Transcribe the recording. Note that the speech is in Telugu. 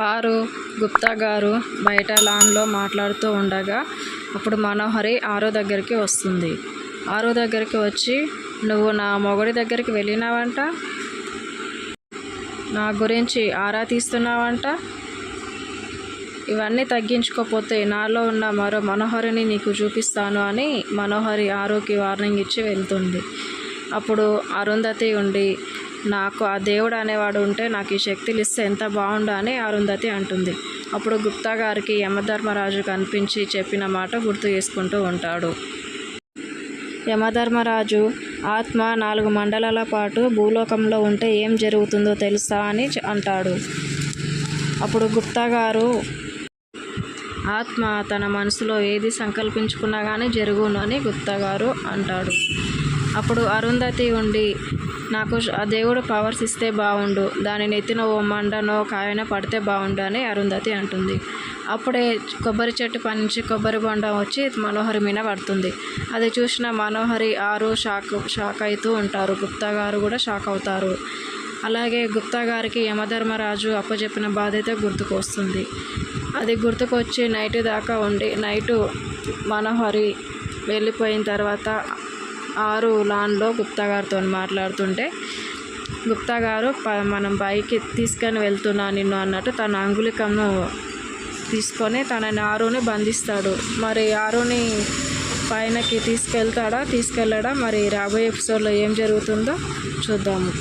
ఆరు గుప్తా గారు బయట లాన్లో మాట్లాడుతూ ఉండగా అప్పుడు మనోహరి ఆరో దగ్గరికి వస్తుంది. ఆరో దగ్గరికి వచ్చి నువ్వు నా మొగుడి దగ్గరికి వెళ్ళినావంట? నా గురించి ఆరా తీస్తున్నావంట? ఇవన్నీ తగ్గించుకోపోతే నాలో ఉన్న మరో మనోహరిని నీకు చూపిస్తాను అని మనోహరి ఆరోకి వార్నింగ్ ఇచ్చి వెళ్తుంది. అప్పుడు అరుంధతి ఉండి నాకు ఆ దేవుడు అనేవాడు ఉంటే నాకు ఈ శక్తులు ఇస్తే ఎంత బాగుండు అని అరుంధతి అంటుంది. అప్పుడు గుప్తా గారికి యమధర్మరాజు కనిపించి చెప్పిన మాట గుర్తు చేసుకుంటూ ఉంటాడు. యమధర్మరాజు ఆత్మ నాలుగు మండలాల పాటు భూలోకంలో ఉంటే ఏం జరుగుతుందో తెలుసా అని అంటాడు. అప్పుడు గుప్తా గారు ఆత్మ తన మనసులో ఏది సంకల్పించుకున్నా కానీ జరుగును అని గుప్తా గారు అంటాడు. అప్పుడు అరుంధతి ఉండి నాకు ఆ దేవుడు పవర్స్ ఇస్తే బాగుండు దాని నెత్తిన ఓ మండనో కాయనో పడితే బాగుండు అని అరుంధతి అంటుంది. అప్పుడే కొబ్బరి చెట్టు పై నుంచి కొబ్బరి బొండం వచ్చి మనోహరి మీద పడుతుంది. అది చూసిన మనోహరి ఆరు షాక్ షాక్ అవుతూ ఉంటారు. గుప్తా గారు కూడా షాక్ అవుతారు. అలాగే గుప్తా గారికి యమధర్మరాజు అప్పచెప్పిన బాధ్యత గుర్తుకొస్తుంది అది గుర్తుకొచ్చి నైట్ దాకా ఉండి నైటు మనోహరి వెళ్ళిపోయిన తర్వాత ఆరు లాన్లో గుప్తా గారితో మాట్లాడుతుంటే గుప్తా గారు ప- మనం పైకి తీసుకొని వెళ్తున్నా నిన్ను అన్నట్టు తన అంగుళికంను తీసుకొని తనని ఆరుని బంధిస్తాడు. మరి ఆరుని పైనకి తీసుకెళ్తాడా? తీసుకెళ్ళడా మరి రాబోయే ఎపిసోడ్లో ఏం జరుగుతుందో చూద్దాము.